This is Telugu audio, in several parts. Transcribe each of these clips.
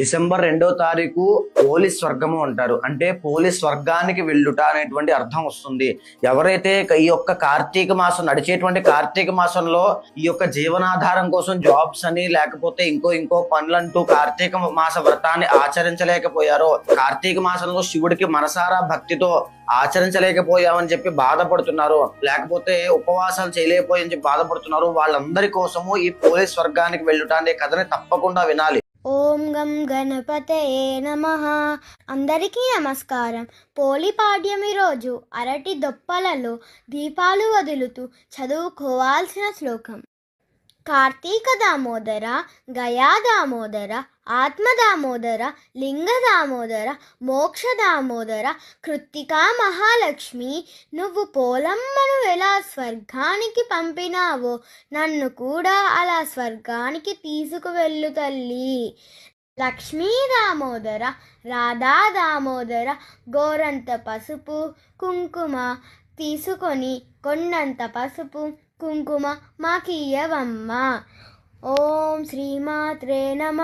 డిసెంబర్ రెండో తారీఖు పోలీస్ స్వర్గము అంటారు. అంటే పోలీస్ స్వర్గానికి వెళ్ళుట అనేటువంటి అర్థం వస్తుంది. ఎవరైతే ఈ యొక్క కార్తీక మాసం నడిచేటువంటి కార్తీక మాసంలో ఈ యొక్క జీవనాధారం కోసం జాబ్స్ అని లేకపోతే ఇంకో ఇంకో పనులంటూ కార్తీక మాస వ్రతాన్ని ఆచరించలేకపోయారో కార్తీక మాసంలో శివుడికి మనసారా భక్తితో ఆచరించలేకపోయామని చెప్పి బాధపడుతున్నారు లేకపోతే ఉపవాసాలు చేయలేకపోయని చెప్పి బాధపడుతున్నారు వాళ్ళందరి కోసము ఈ పోలీస్ స్వర్గానికి వెళ్ళుట అనే కథని తప్పకుండా వినాలి. ఓం గం గణపతయే నమ. అందరికీ నమస్కారం. పోలిపాడ్యమి రోజు అరటి దొప్పలలో దీపాలు వదులుతూ చదువుకోవాల్సిన శ్లోకం. కార్తీక దామోదర గయా దామోదర ఆత్మ దామోదర లింగ దామోదర మోక్ష దామోదర కృత్తికా మహాలక్ష్మి నువ్వు పోలమ్మను ఎలా స్వర్గానికి పంపినావో నన్ను కూడా అలా స్వర్గానికి తీసుకువెళ్ళు తల్లి. లక్ష్మీ దామోదర రాధా దామోదర గోరంత పసుపు కుంకుమ తీసుకొని కొండంత పసుపు కుంకుమ మాకియ్యవమ్మ. ఓం శ్రీమాత్రే నమ.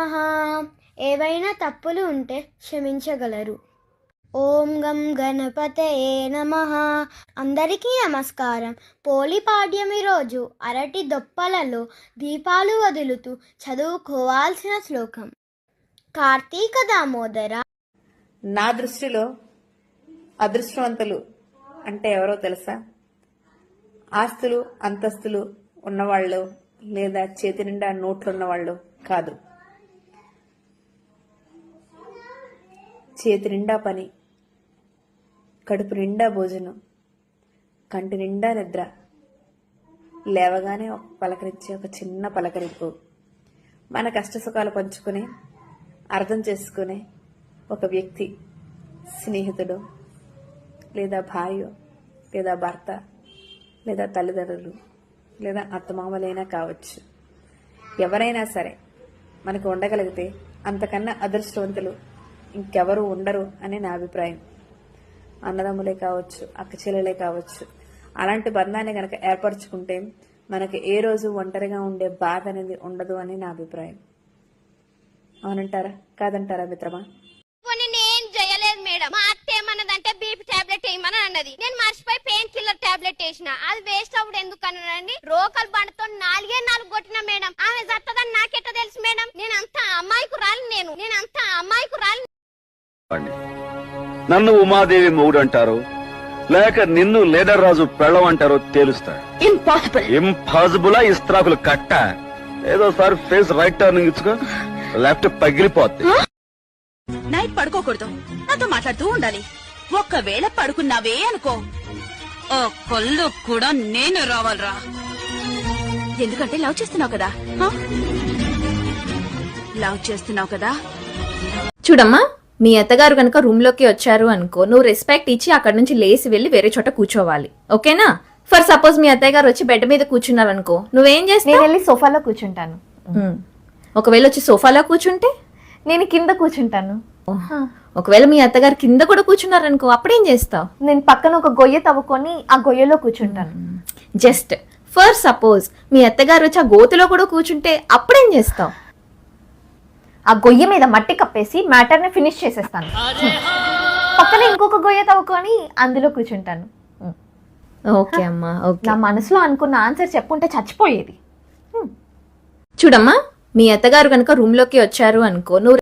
ఏవైనా తప్పులు ఉంటే క్షమించగలరు. ఓం గం గణపతయే నమ. అందరికీ నమస్కారం. పోలిపాడ్యమి రోజు అరటి దొప్పలలో దీపాలు వదులుతూ చదువుకోవాల్సిన శ్లోకం. కార్తీక దామోదర. నా దృష్టిలో అదృష్టవంతులు అంటే ఎవరో తెలుసా? ఆస్తులు అంతస్తులు ఉన్నవాళ్ళు లేదా చేతి నిండా నోట్లున్నవాళ్ళు కాదు. చేతి నిండా పని కడుపు నిండా భోజనం కంటి నిండా నిద్ర లేవగానే ఒక పలకరించే ఒక చిన్న పలకరింపు మన కష్టసుఖాలు పంచుకునే అర్థం చేసుకునే ఒక వ్యక్తి స్నేహితుడు లేదా భార్య లేదా భర్త లేదా తల్లిదండ్రులు లేదా అత్తమామలైనా కావచ్చు. ఎవరైనా సరే మనకు ఉండగలిగితే అంతకన్నా అదృష్టవంతులు ఇంకెవరు ఉండరు అని నా అభిప్రాయం. అన్నదమ్ములే కావచ్చు అక్కచెల్లెలే కావచ్చు. అలాంటి బంధాన్ని గనక ఏర్పరచుకుంటే మనకు ఏ రోజు ఒంటరిగా ఉండే బాధ అనేది ఉండదు అని నా అభిప్రాయం. అవునంటారా? కాదంటారా మిత్రమా? వేయమని అన్నది నేను మర్చిపోయి పెయిన్ కిల్లర్ టాబ్లెట్ వేసిన. అది వేస్ట్ అవ్వడు ఎందుకు అన్నదండి రోకల్ బండతో నాలుగే నాలుగు కొట్టిన మేడం. ఆమె చత్తదని నాకెట్ట తెలుసు మేడం? నేను అంత అమ్మాయికు రాలి నేను. నేను అంత అమ్మాయికు రాలి నన్ను ఉమాదేవి మొగుడు అంటారు లేక నిన్ను లేడర్ రాజు పెళ్ళం అంటారో తేలుస్తా ఇంపాసిబుల్ ఇంపాసిబుల్ ఇస్త్రాకులు కట్ట? ఏదో సార్ ఫేస్ రైట్ టర్నింగ్ ఇచ్చుకో లెఫ్ట్ పగిలిపోద్ది. నైట్ పడుకోకూడదు. నాతో మాట్లాడుతూ ఉండాలి. ఒక్కవేళ పడుకున్నావే అనుకో. ఓ కొల్లు కూడా నేను రావాలరా. ఎందుకంటే లవ్ చేస్తున్నావు కదా? హ? లవ్ చేస్తున్నావు కదా? చూడమ్మా మీ అత్తగారు కనుక రూమ్లోకి వచ్చారు అనుకో నువ్వు రెస్పెక్ట్ ఇచ్చి అక్కడ నుంచి లేచి వెళ్ళి వేరే చోట కూర్చోవాలి. ఓకేనా? ఫర్ సపోజ్ మీ అత్తయ్య గారు వచ్చి బెడ్ మీద కూర్చున్నారు అనుకో నువ్వేం చేస్తావు? నేను వెళ్ళి సోఫాలో కూర్చుంటాను. ఒకవేళ వచ్చి సోఫాలో కూర్చుంటే? నేను కింద కూర్చుంటాను. ఒకవేళ మీ అత్తగారు కింద కూడా కూర్చున్నారు అనుకో అప్పుడేం చేస్తావు? నేను పక్కన ఒక గొయ్య తవ్వుకొని ఆ గొయ్యలో కూర్చుంటాను. జస్ట్ ఫర్ సపోజ్ మీ అత్తగారు వచ్చి ఆ గోతిలో కూడా కూర్చుంటే అప్పుడేం చేస్తావు? ఆ గొయ్య మీద మట్టి కప్పేసి మ్యాటర్ని ఫినిష్ చేసేస్తాను. పక్కన ఇంకొక గొయ్య తవ్వుకొని అందులో కూర్చుంటాను. ఓకే అమ్మా ఓకే. నా మనసులో అనుకున్న ఆన్సర్ చెప్పుంటే చచ్చిపోయేది. చూడమ్మా మీ అత్తగారు కనుక రూమ్లోకి వచ్చారు అనుకో నువ్వు